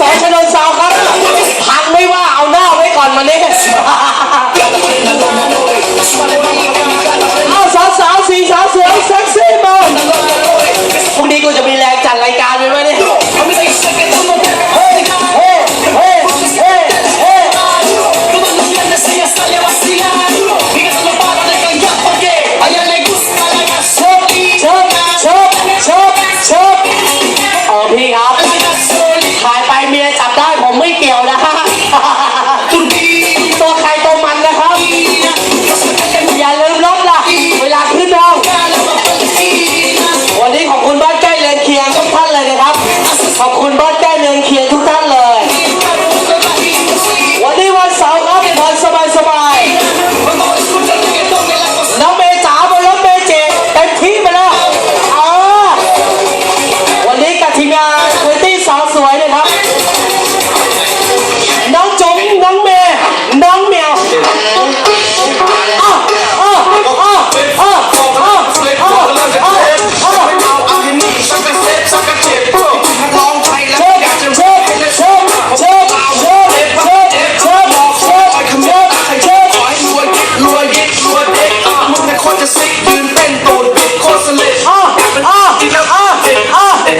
สอนชนนสาวครับพังไม่ว่าเอาหน้าไว้ก่อนมาเนี่ยเอาสาวสาวสีสาวสวยเซ็กซี่มากพรุ่งนี้กูจะมีแรงจัดรายการไปไหมเนี่ยเฮ้ยเฮ้ยเฮ้ยเฮ้ยเฮ้ย เมียจับได้ผมไม่เกี่ยวนะฮะตัวใครตัวมันนะครับ อย่าลืมลดล่ะ เวลาขึ้นน้องวันนี้ขอบคุณบ้านใกล้เรือนเคียงทุกท่านเลยนะครับ ขอบคุณบ้านใกล้เรือนเคียงทุกท่าน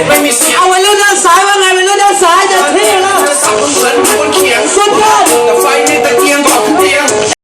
ไม่มีเสีเอาไว้เรื่ด้านซ้ายว่าไงไว้เรื่ด้านซ้ายจะเท่แล้ว